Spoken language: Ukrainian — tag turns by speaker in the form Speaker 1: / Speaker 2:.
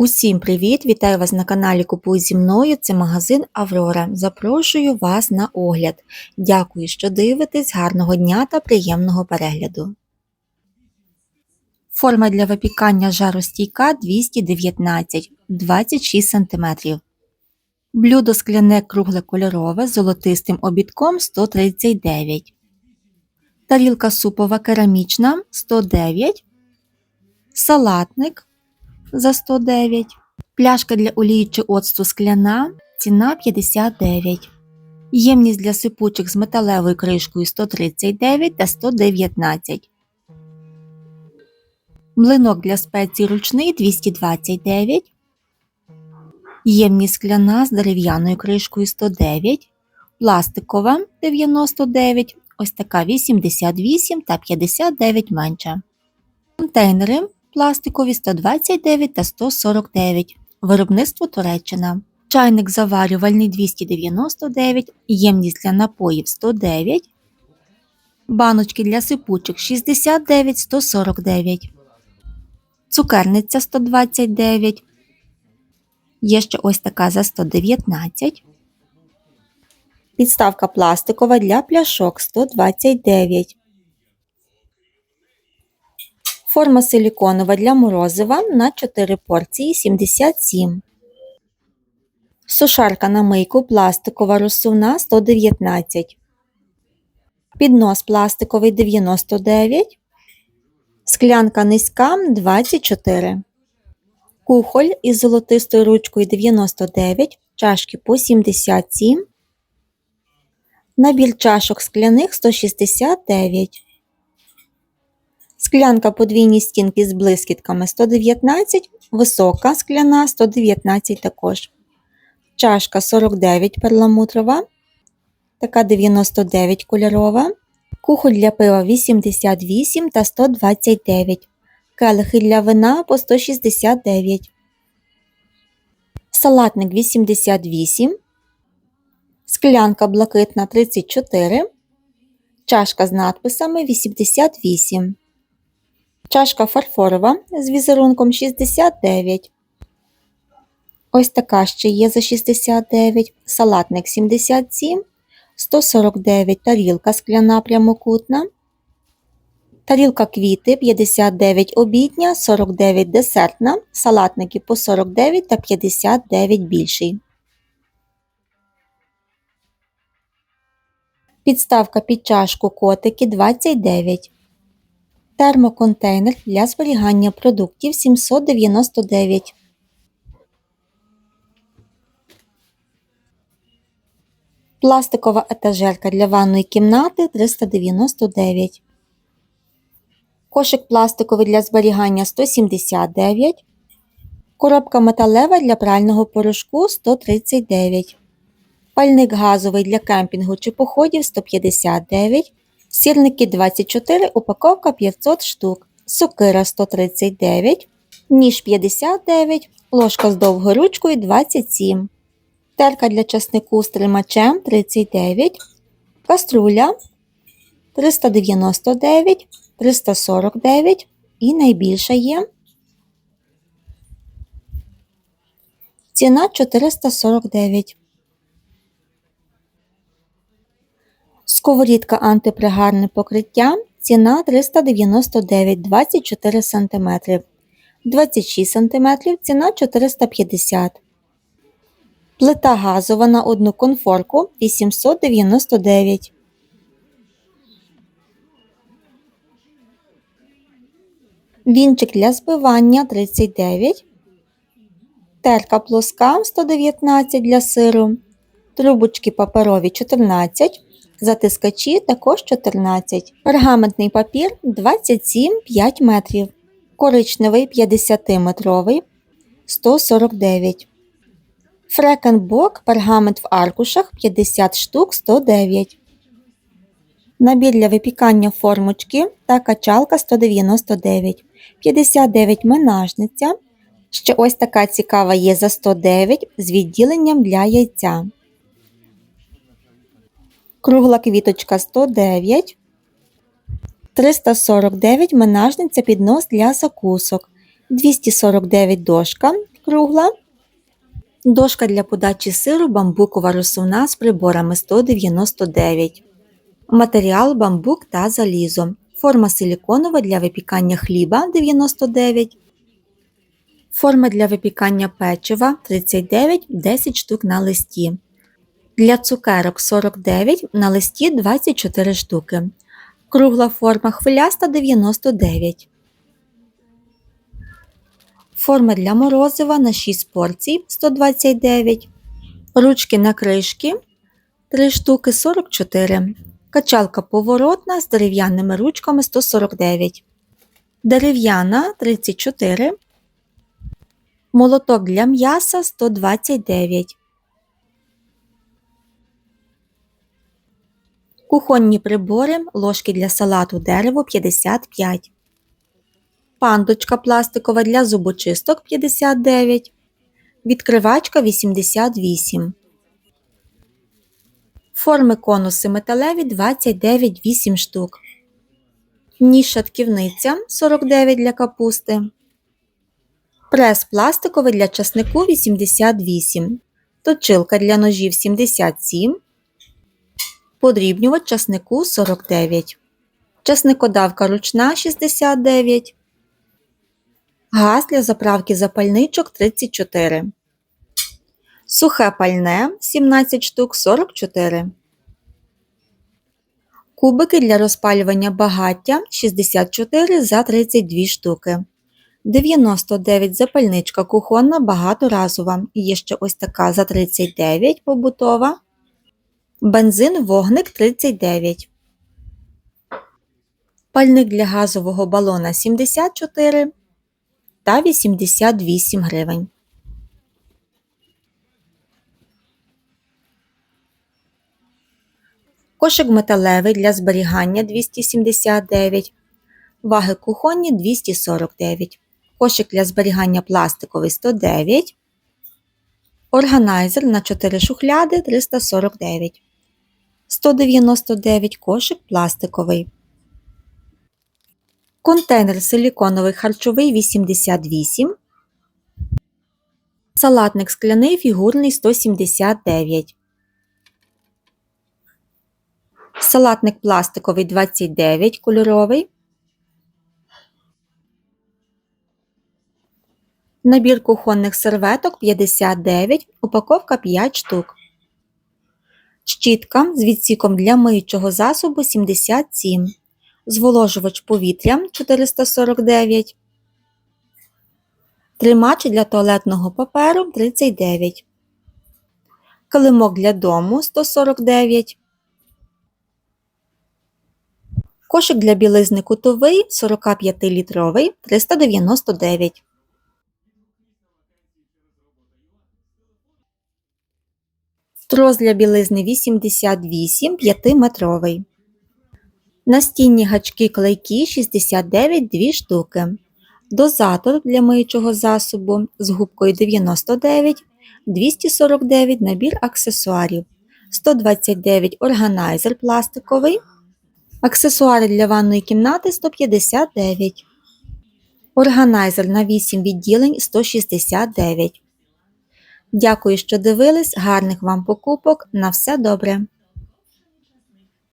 Speaker 1: Усім привіт! Вітаю вас на каналі Купуй зі мною. Це магазин Аврора. Запрошую вас на огляд. Дякую, що дивитесь. Гарного дня та приємного перегляду. Форма для випікання жаростійка 219 26 см. Блюдо скляне кругле кольорове з золотистим обідком 139 Тарілка супова керамічна 109 Салатник за 109. Пляшка для олії чи оцту скляна, ціна 59. Ємність для сипучих з металевою кришкою 139 та 119. Млинок для спецій ручний 229. Ємність скляна з дерев'яною кришкою 109. Пластикова 99. Ось така 88 та 59 менша. Контейнери пластикові 129 та 149. Виробництво Туреччина. Чайник заварювальний 299, ємність для напоїв 109, баночки для сипучих 69 149, цукерниця 129. Є ще ось така за 119. Підставка пластикова для пляшок 129. Форма силіконова для морозива на 4 порції 77. Сушарка на мийку пластикова розсувна 119. Піднос пластиковий 99. Склянка низька 24. Кухоль із золотистою ручкою 99. Чашки по 77. Набір чашок скляних 169. Склянка подвійні стінки з блискітками 119, висока скляна 119 також. Чашка 49 перламутрова, така 99 кольорова, кухоль для пива 88 та 129, келихи для вина по 169, салатник 88, склянка блакитна 34, чашка з надписами 88. Чашка фарфорова з візерунком 69. Ось така ще є за 69, салатник 77, 149 тарілка скляна прямокутна. Тарілка квіти 59 обідня, 49 десертна, салатники по 49 та 59 більший. Підставка під чашку котики 29. Термоконтейнер для зберігання продуктів 799. Пластикова етажерка для ванної кімнати 399. Кошик пластиковий для зберігання 179. Коробка металева для прального порошку 139. Пальник газовий для кемпінгу чи походів 159. Сірники 24, упаковка 500 штук, сокира 139, ніж 59, ложка з довгою ручкою 27, терка для часнику з тримачем 39, каструля 399, 349 і найбільша є. Ціна 449. Сковорідка антипригарне покриття. Ціна 399 24 см. 26 см ціна 450 Плита газова на одну конфорку 899 Вінчик для збивання 39 Терка плоска 119 для сиру. Трубочки паперові 14 затискачі також 14, пергаментний папір 27 5 метрів, коричневий 50-метровий 149, фрекенбок пергамент в аркушах 50 штук 109, набір для випікання формочки та качалка 199, 59 менажниця. Ще ось така цікава є за 109 з відділенням для яйця. Кругла квіточка 109, 349 менажниця піднос для закусок, 249 дошка, кругла. Дошка для подачі сиру бамбукова розсувна з приборами 199. Матеріал бамбук та залізо. Форма силіконова для випікання хліба 99. Форма для випікання печива 39 10 штук на листі. Для цукерок 49 на листі 24 штуки. Кругла форма хвиляста 99. Форма для морозива на 6 порцій 129. Ручки на кришки 3 штуки 44. Качалка поворотна з дерев'яними ручками 149. Дерев'яна 34. Молоток для м'яса 129. Кухонні прибори, ложки для салату дерево 55. Пандочка пластикова для зубочисток 59. Відкривачка 88. Форми конуси металеві 29 8 штук. Ніж шатківниця 49 для капусти. Прес пластиковий для часнику 88. Точилка для ножів 77. Подрібнювач часнику 49. Часникодавка ручна 69. Газ для заправки запальничок 34. Сухе пальне 17 штук 44. Кубики для розпалювання багаття 64 за 32 штуки. 99 запальничка кухонна багаторазова. Є ще ось така за 39 побутова. Бензин вогник 39. Пальник для газового балона 74 та 88 гривень. Кошик металевий для зберігання 279. Ваги кухонні 249. Кошик для зберігання пластиковий 109. Органайзер на 4 шухляди 349. 199 кошик пластиковий. Контейнер силіконовий харчовий 88. Салатник скляний фігурний 179. Салатник пластиковий 29 кольоровий. Набір кухонних серветок 59, упаковка 5 штук. Щітка з відсіком для миючого засобу 77. Зволожувач повітря 449. Тримач для туалетного паперу 39. Килимок для дому 149. Кошик для білизни кутовий 45-літровий 399. Трос для білизни 88 5-метровий. Настінні гачки клейкі 69 2 штуки. Дозатор для миючого засобу з губкою 99, 249 набір аксесуарів, 129 органайзер пластиковий, аксесуари для ванної кімнати 159, органайзер на 8 відділень 169. Дякую, що дивились. Гарних вам покупок. На все добре!